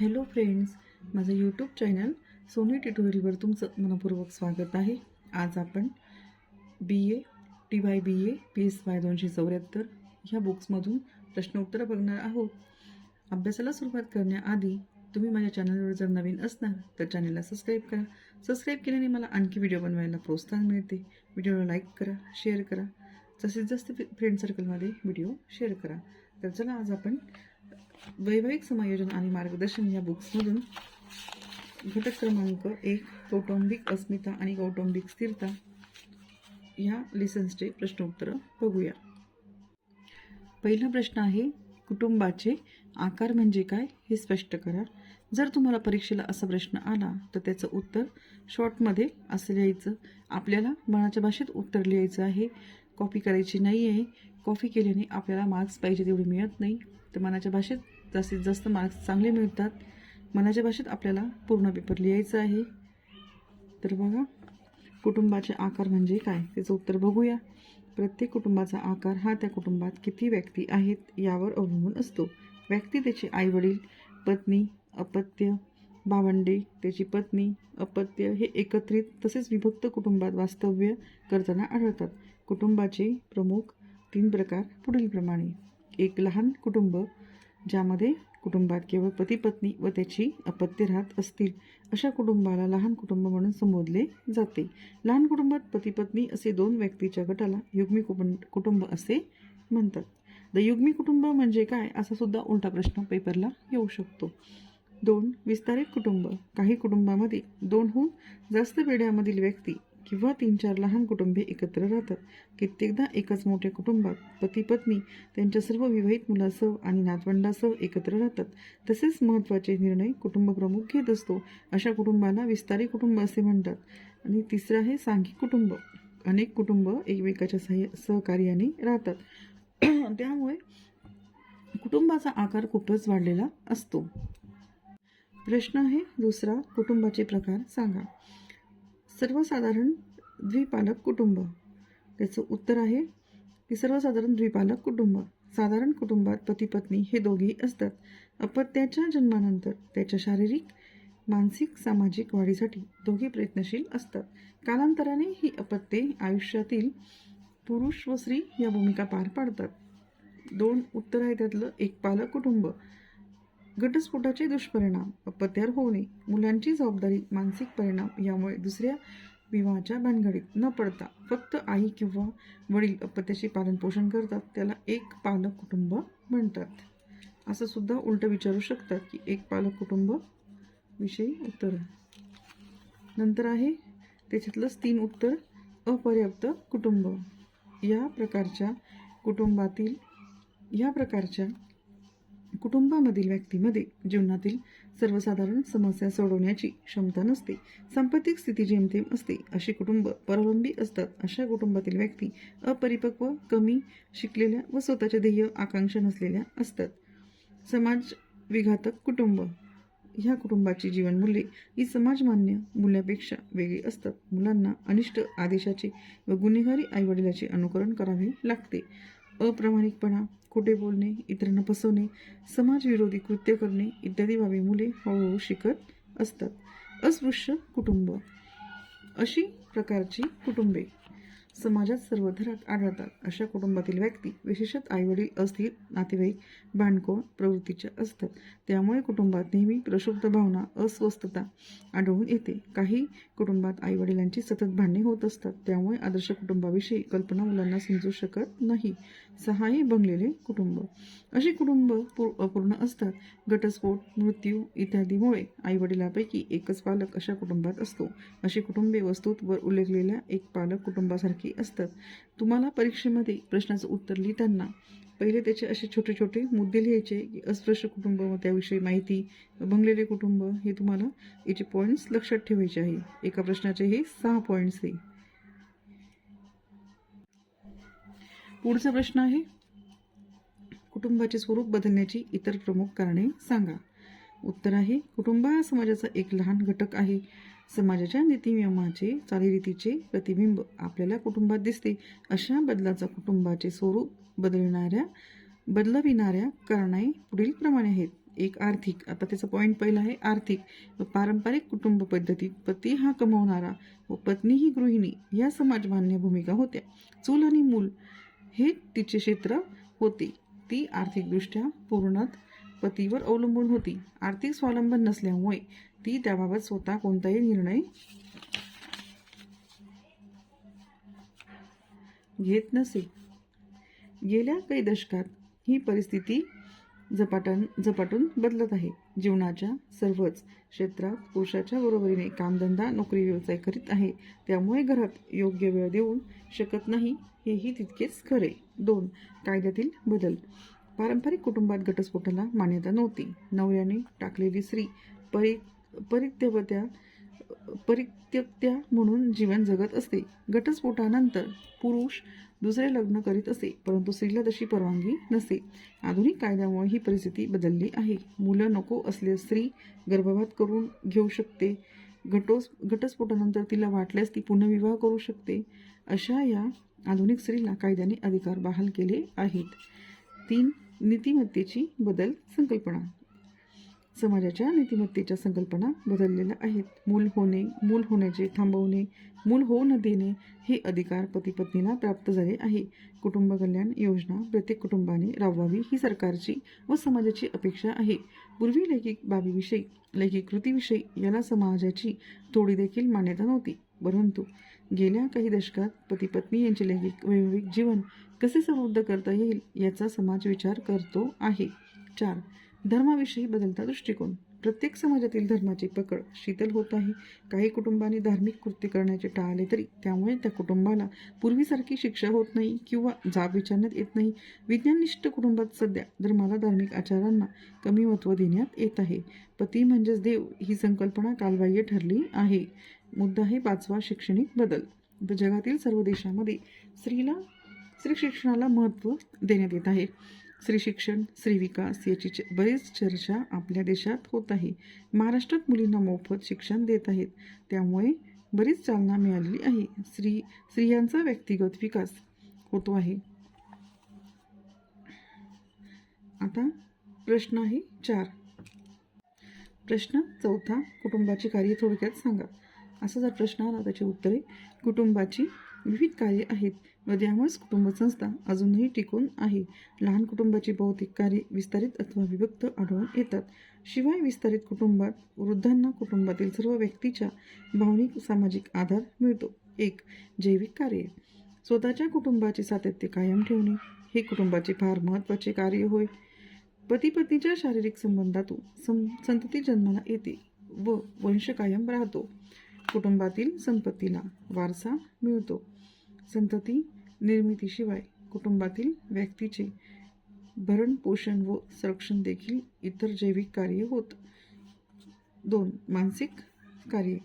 Hello friends माझं YouTube channel Soni ट्युटोरियलवर तुमचं मनपूर्वक स्वागत आहे. आज आपण B A T Y B A P S Y दोनशे चौऱ्याहत्तर ह्या बुक्समधून प्रश्नोत्तरं बघणार आहोत. अभ्यासाला सुरुवात करण्याआधी तुम्ही माझ्या चॅनलवर जर नवीन असणार तर चॅनलला सबस्क्राईब करा. सबस्क्राईब केल्याने मला आणखी व्हिडिओ बनवायला प्रोत्साहन मिळते. व्हिडिओला लाईक करा शेअर करा. जास्तीत जास्त फ्रेंड सर्कलमध्ये व्हिडिओ शेअर करा. तर चला आज आपण वैवाहिक समायोजन आणि मार्गदर्शन या बुक्समधून घटक क्रमांक एक कौटुंबिक अस्मिता आणि कौटुंबिक स्थिरता ह्या लेसन्सचे प्रश्नोत्तर बघूया. पहिला प्रश्न आहे कुटुंबाचे आकार म्हणजे काय? हे स्पष्ट करा. जर तुम्हाला परीक्षेला असा प्रश्न आला तर त्याचं उत्तर शॉर्टमध्ये असं लिहायचं. आपल्याला मनाच्या भाषेत उत्तर लिहायचं आहे. कॉपी करायची नाही आहे कॉपी केल्याने आपल्याला मार्क्स पाहिजे तेवढे मिळत नाही. तर मनाच्या भाषेत जास्तीत जास्त मार्क्स चांगले मिळतात. मनाच्या भाषेत आपल्याला पूर्ण पेपर लिहायचं आहे. तर बघा कुटुंबाचे आकार म्हणजे काय? त्याचं उत्तर बघूया. प्रत्येक कुटुंबाचा आकार हा त्या कुटुंबात किती व्यक्ती आहेत यावर अवलंबून असतो. व्यक्ती त्याचे आईवडील पत्नी अपत्य भावंडे त्याची पत्नी अपत्य हे एकत्रित तसेच विभक्त कुटुंबात वास्तव्य करताना आढळतात. कुटुंबाचे प्रमुख तीन प्रकार पुढीलप्रमाणे. एक लहान कुटुंब ज्यामध्ये कुटुंबात केवळ पती पत्नी व त्याची अपत्य राहत असतील अशा कुटुंबाला लहान कुटुंब म्हणून संबोधले जाते. लहान कुटुंबात पती पत्नी असे दोन व्यक्तीच्या गटाला युग्मी कुटुंब कुटुंब असे म्हणतात. द युग्मी कुटुंब म्हणजे काय? असा सुद्धा उलटा प्रश्न पेपरला येऊ शकतो. दोन विस्तारित कुटुंब. काही कुटुंबामध्ये दोनहून जास्त पिढ्यामधील व्यक्ती किंवा तीन चार लहान कुटुंबे एकत्र राहतात. कित्येकदा एकाच मोठ्या कुटुंबात पती पत्नी त्यांच्या सर्व विवाहित मुलासह आणि नातवंडासह एकत्र राहतात. तसेच महत्त्वाचे निर्णय कुटुंब प्रमुख घेत असतो अशा कुटुंबाला विस्तारी कुटुंब असे म्हणतात. आणि तिसरं आहे सांघिक कुटुंब. अनेक कुटुंब एकमेकाच्या सह सहकार्याने राहतात. त्यामुळे कुटुंबाचा आकार खूपच वाढलेला असतो. प्रश्न आहे दुसरा कुटुंबाचे प्रकार सांगा. सर्वसाधारण द्विपालक कुटुंब. त्याचं उत्तर आहे की सर्वसाधारण द्विपालक कुटुंब. साधारण कुटुंबात पती पत्नी हे दोघेही असतात. अपत्याच्या जन्मानंतर त्याच्या शारीरिक मानसिक सामाजिक वाढीसाठी दोघे प्रयत्नशील असतात. कालांतराने ही अपत्ये आयुष्यातील पुरुष व स्त्री या भूमिका पार पाडतात. दोन उत्तर आहे त्यातलं. एक पालक कुटुंब. घटस्फोटाचे दुष्परिणाम अपत्यार होणे मुलांची जबाबदारी मानसिक परिणाम यामुळे दुसऱ्या विवाहाच्या भानगडीत न पडता फक्त आई किंवा वडील अपत्याचे पालनपोषण करतात. त्याला एक पालक कुटुंब म्हणतात. असं सुद्धा उलट विचारू शकतात की एक पालक कुटुंब विषयी उत्तर नंतर आहे त्याच्यातलंच तीन उत्तर अपर्याप्त कुटुंब. या प्रकारच्या कुटुंबातील या प्रकारच्या कुटुंबामधील व्यक्तीमध्ये जीवनातील सर्वसाधारण समस्या सोडवण्याची क्षमता नसते सांपत्तिक स्थिती जेमतेम असते अशी कुटुंब परवलंबी असतात. अशा कुटुंबातील व्यक्ती अपरिपक्व कमी शिकलेल्या व स्वतःच्या ध्येय आकांक्षा नसलेल्या असतात. समाज विघातक कुटुंब. ह्या कुटुंबाची जीवनमूल्ये ही समाजमान्य मूल्यापेक्षा वेगळी असतात. मुलांना अनिष्ट आदेशाचे व गुन्हेगारी आईवडिलाचे अनुकरण करावे लागते. अप्रामाणिकपणा खोटे बोलणे इतरांना फसवणे समाजविरोधी कृत्य करणे इत्यादी बाबी मुले हळूहळू शिकत असतात. अस्पृश्य कुटुंब. अशी प्रकारची कुटुंबे. समाजात सर्वथरात आढळतात. अशा कुटुंबातील व्यक्ती विशेषत आईवडील अस्थिर नातेवाईक भांडकोळ प्रवृत्तीच्या असतात. त्यामुळे कुटुंबात नेहमी प्रशुद्ध भावना अस्वस्थता आढळून येते. काही कुटुंबात आईवडिलांची सतत भांडणे होत असतात. त्यामुळे आदर्श कुटुंबाविषयी कल्पना मुलांना समजू शकत नाही. सहाही बनलेले कुटुंब. अशी कुटुंब अपूर्ण असतात. घटस्फोट मृत्यू इत्यादीमुळे आईवडिलापैकी एकच पालक अशा कुटुंबात असतो. अशी कुटुंबे वस्तूत वर उल्लेखलेल्या एक पालक कुटुंबासारखी असतात. तुम्हाला परीक्षेमध्ये प्रश्नाचं उत्तर लिहिताना पहिले त्याचे असे छोटे छोटे मुद्दे लिहायचे की अस्पृश्य कुटुंब व त्याविषयी माहिती भंगलेले कुटुंब हे तुम्हाला याचे पॉईंट्स लक्षात ठेवायचे आहे. एका प्रश्नाचे हे सहा पॉईंट्स आहे. पुढचा प्रश्न आहे कुटुंबाचे स्वरूप बदलण्याची इतर प्रमुख कारणे सांगा. उत्तर आहे कुटुंब हा समाजाचा एक लहान घटक आहे. समाजाच्या नीतिनियमाचे चालीरीतीचे प्रतिबिंब आपल्याला कुटुंबात दिसते. अशा बदलाचा कुटुंबाचे स्वरूप बदलणाऱ्या बदलविणाऱ्या कारणे पुढीलप्रमाणे आहेत. एक आर्थिक आता त्याचा पॉईंट पहिला आहे आर्थिक व पारंपरिक कुटुंब पद्धतीत पती हा कमवणारा व पत्नी ही गृहिणी या समाजमान्य भूमिका होत्या. चूल आणि मूल हे तिचे क्षेत्र होते. ती आर्थिकदृष्ट्या पूर्णत पतीवर अवलंबून होती. आर्थिक स्वावलंबन नसल्यामुळे ती त्याबाबत स्वतः कोणताही निर्णय घेत नसे. गेल्या काही दशकात ही परिस्थिती झपाटन झपाटून बदलत आहे. जीवनाच्या सर्वच क्षेत्रात पुरुषाच्या बरोबरीने कामधंदा नोकरी व्यवसाय करीत आहे. त्यामुळे घरात योग्य वेळ देऊन शकत नाही हेही तितकेच खरे. दोन कायद्यातील बदल. पारंपरिक कुटुंबात घटस्फोटाला मान्यता नव्हती. नवऱ्याने टाकलेली स्त्री परी परित्यवत्या परित्यक्त्या म्हणून जीवन जगत असते. घटस्फोटानंतर पुरुष दुसरे लग्न करीत असे परंतु स्त्रीला तशी परवानगी नसे आधुनिक कायद्यामुळे ही परिस्थिती बदलली आहे. मुलं नको असल्यास स्त्री गर्भपात करून घेऊ शकते. घटोस घटस्फोटानंतर तिला वाटल्यास ती पुनर्विवाह करू शकते. अशा या आधुनिक स्त्रीला कायद्याने अधिकार बहाल केले आहेत. तीन नीतिमत्तेची बदल संकल्पना. समाजाच्या नीतिमत्तेच्या संकल्पना बदललेल्या आहेत. मूल होणे मूल होण्याचे थांबवणे मूल होऊ न देणे हे अधिकार पती पत्नीला प्राप्त झाले आहे. कुटुंब कल्याण योजना प्रत्येक कुटुंबाने राबवावी ही सरकारची व समाजाची अपेक्षा आहे. पूर्वी लैंगिक बाबीविषयी लैंगिक कृतीविषयी याला समाजाची थोडी देखील मान्यता नव्हती. परंतु गेल्या काही दशकात पती पत्नी यांचे लैंगिक वैवाहिक जीवन कसे समृद्ध करता येईल याचा समाज विचार करतो आहे. चार धर्माविषयी बदलता दृष्टिकोन. प्रत्येक समाजातील धर्माची पकड शीतल होत आहे. काही कुटुंबांनी धार्मिक कृत्य करण्याचे टाळले तरी त्यामुळे त्या कुटुंबाला पूर्वीसारखी शिक्षा होत नाही किंवा जाब विचारण्यात येत नाही. विज्ञाननिष्ठ कुटुंबात सध्या धर्माला धार्मिक आचारांना कमी महत्त्व देण्यात येत आहे. पती म्हणजेच देव ही संकल्पना कालबाह्य ठरली आहे. मुद्दा आहे पाचवा शैक्षणिक बदल. जगातील सर्व देशामध्ये स्त्रीला स्त्री शिक्षणाला महत्त्व देण्यात येत आहे. स्त्री शिक्षण स्त्री विकास याची च- बरीच चर्चा आपल्या देशात होत आहे. महाराष्ट्रात मुलींना मोफत शिक्षण देत आहेत. त्यामुळे बरीच चालना मिळालेली आहे. स्त्री स्त्रियांचा व्यक्तिगत विकास होतो आहे. आता प्रश्न आहे चार. प्रश्न चौथा कुटुंबाची कार्य थोडक्यात सांगा. असा जर प्रश्न आला त्याची उत्तरे कुटुंबाची विविध कार्ये आहेत. त्यामुळेच कुटुंब संस्था अजूनही टिकून आहे. लहान कुटुंबाची भौतिक कार्ये विस्तारित अथवा विभक्त आढळून येतात. शिवाय विस्तारित कुटुंबात वृद्धांना कुटुंबातील सर्व व्यक्तीच्या भावनिक सामाजिक आधार मिळतो. एक जैविक कार्य. स्वतःच्या कुटुंबाचे सातत्य कायम ठेवणे हे कुटुंबाचे फार महत्त्वाचे कार्य होय. पती पत्नीच्या शारीरिक संबंधातून सं संतती जन्माला येते व वंश कायम राहतो. कुटुंबातील संपत्तीला वारसा मिळतो. संतती निर्मितीशिवाय कुटुंबातील व्यक्तीचे भरण पोषण व संरक्षण देखील इतर जैविक कार्य होत. दोन मानसिक कार्ये.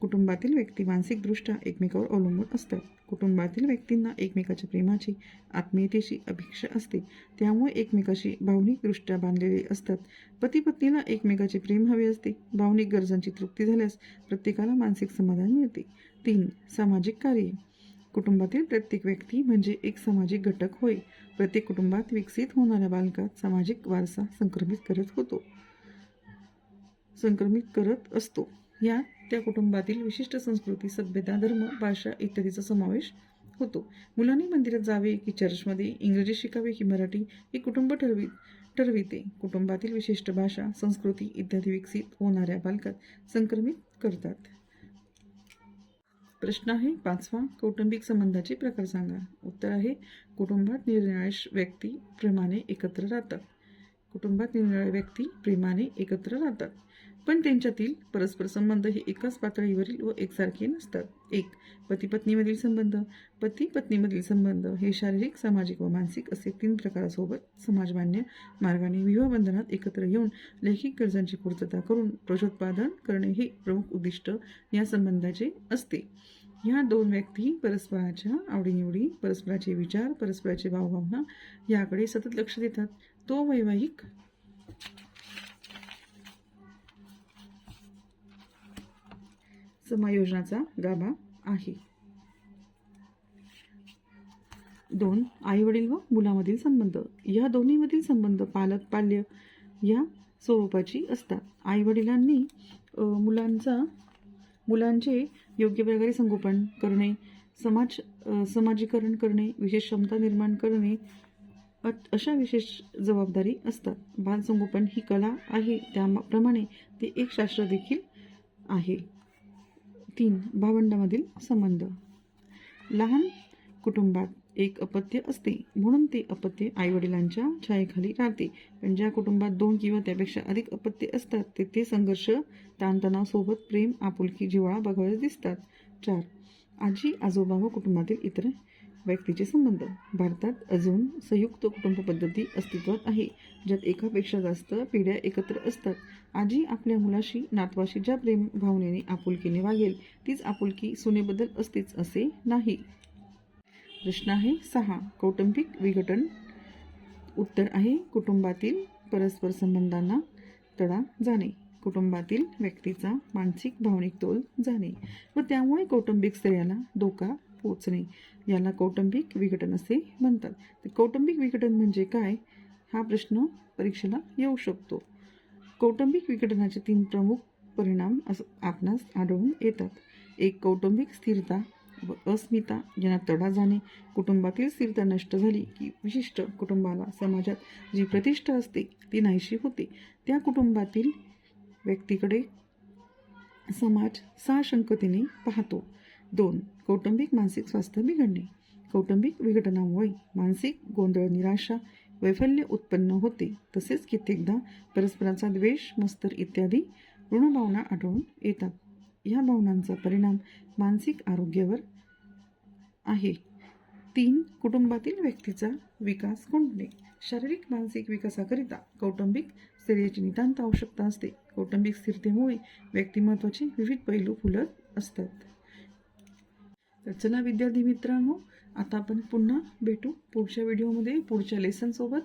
कुटुंबातील व्यक्ती मानसिकदृष्ट्या एकमेकावर अवलंबून असतात. कुटुंबातील व्यक्तींना एकमेकाच्या प्रेमाची आत्मीयतेची अपेक्षा असते. त्यामुळे एकमेकाशी भावनिकदृष्ट्या बांधलेले असतात. पती पत्नीला एकमेकाचे प्रेम हवे असते. भावनिक गरजांची तृप्ती झाल्यास प्रत्येकाला मानसिक समाधान मिळते. तीन सामाजिक कार्ये. कुटुंबातील प्रत्येक व्यक्ती म्हणजे एक सामाजिक घटक होय. प्रत्येक कुटुंबात विकसित होणाऱ्या बालकात सामाजिक वारसा संक्रमित करत होतो. संक्रमित करत असतो. यात त्या कुटुंबातील विशिष्ट संस्कृती सभ्यता धर्म भाषा इत्यादीचा समावेश होतो. मुलांनी मंदिरात जावे की चर्चमध्ये इंग्रजी शिकावे की मराठी हे कुटुंब ठरवी ठरविते. कुटुंबातील विशिष्ट भाषा संस्कृती इत्यादी विकसित होणाऱ्या बालकात संक्रमित करतात. प्रश्न आहे. पाचवा कौटुंबिक संबंधाचे प्रकार सांगा. उत्तर आहे कुटुंबात निरनिराळे व्यक्ती प्रेमाने एकत्र राहतात. कुटुंबात निरनिराळे व्यक्ती प्रेमाने एकत्र राहतात. पण त्यांच्यातील परस्पर संबंध हे एकाच पातळीवरील व एकसारखे नसतात. एक पती पत्नीमधील संबंध पती पत्नीमधील संबंध हे शारीरिक सामाजिक व मानसिक असे तीन प्रकारासोबत समाजमान्य मार्गाने विवाहबंधनात एकत्र येऊन लैंगिक गरजांची पूर्तता करून प्रजोत्पादन करणे हे प्रमुख उद्दिष्ट या संबंधाचे असते. ह्या दोन व्यक्ती परस्पराच्या आवडीनिवडी परस्पराचे विचार परस्पराचे भावभावना याकडे सतत लक्ष देतात. तो वैवाहिक समायोजनाचा गाभा आहे. दोन आईवडील व मुलामधील संबंध. या दोन्हीमधील संबंध पालक पाल्य या स्वरूपाची असतात. आईवडिलांनी मुलांचा मुलांचे योग्य प्रकारे संगोपन करणे समाज समाजीकरण करणे विशेष क्षमता निर्माण करणे अशा विशेष जबाबदारी असतात. बालसंगोपन ही कला आहे. त्याप्रमाणे ते एक शास्त्र देखील आहे. तीन भावंडामधील संबंध. लहान कुटुंबात एक अपत्य असते म्हणून ते अपत्य आईवडिलांच्या छायेखाली राहते. पण ज्या कुटुंबात दोन किंवा त्यापेक्षा अधिक अपत्य असतात तेथे संघर्ष ताणतणावसोबत प्रेम आपुलकी जिव्हाळा बघायला दिसतात. चार आजी आजोबा व कुटुंबातील इतर व्यक्तीचे संबंध. भारतात अजून संयुक्त कुटुंब पद्धती अस्तित्वात आहे ज्यात एकापेक्षा जास्त पिढ्या एकत्र असतात. आजी आपल्या मुलाशी नातवाशी ज्या प्रेम भावनेने आपुलकीने वागेल तीच आपुलकी सुनेबद्दल असतेच असे नाही. प्रश्न आहे सहा. कौटुंबिक विघटन. उत्तर आहे कुटुंबातील परस्पर संबंधांना तडा जाणे. कुटुंबातील व्यक्तीचा मानसिक भावनिक तोल जाणे व त्यामुळे कौटुंबिक स्त्रियाला धोका पोचणे याला कौटुंबिक विघटन असे म्हणतात. तर कौटुंबिक विघटन म्हणजे काय? हा प्रश्न परीक्षेला येऊ शकतो. कौटुंबिक विघटनाचे तीन प्रमुख परिणाम असं आपणास आढळून येतात. एक कौटुंबिक स्थिरता व अस्मिता यांना तडा जाणे. कुटुंबातील स्थिरता नष्ट झाली की विशिष्ट कुटुंबाला समाजात जी प्रतिष्ठा असते ती नाहीशी होते. त्या कुटुंबातील व्यक्तीकडे समाज साशंकतेने पाहतो. दोन कौटुंबिक मानसिक स्वास्थ्य बिघडणे. कौटुंबिक विघटनामुळे मानसिक गोंधळ निराशा वैफल्य उत्पन्न होते. तसेच कित्येकदा परस्पराचा द्वेष मस्तर इत्यादी ऋणभावना आढळून येतात. या भावनांचा परिणाम मानसिक आरोग्यावर आहे. तीन कुटुंबातील व्यक्तीचा विकास खुंटणे शारीरिक मानसिक विकासाकरिता कौटुंबिक स्थैर्याची नितांत आवश्यकता असते. कौटुंबिक स्थिरतेमुळे व्यक्तिमत्वाचे विविध पैलू फुलत असतात. तर चला विद्यार्थी मित्रांनो आता आपण पुन्हा भेटू पुढच्या व्हिडिओमध्ये पुढच्या लेसनसोबत.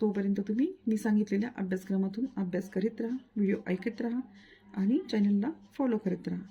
तोपर्यंत तुम्ही मी सांगितलेल्या अभ्यासक्रमातून अभ्यास करीत राहा व्हिडिओ ऐकत राहा आणि चॅनलला फॉलो करत राहा.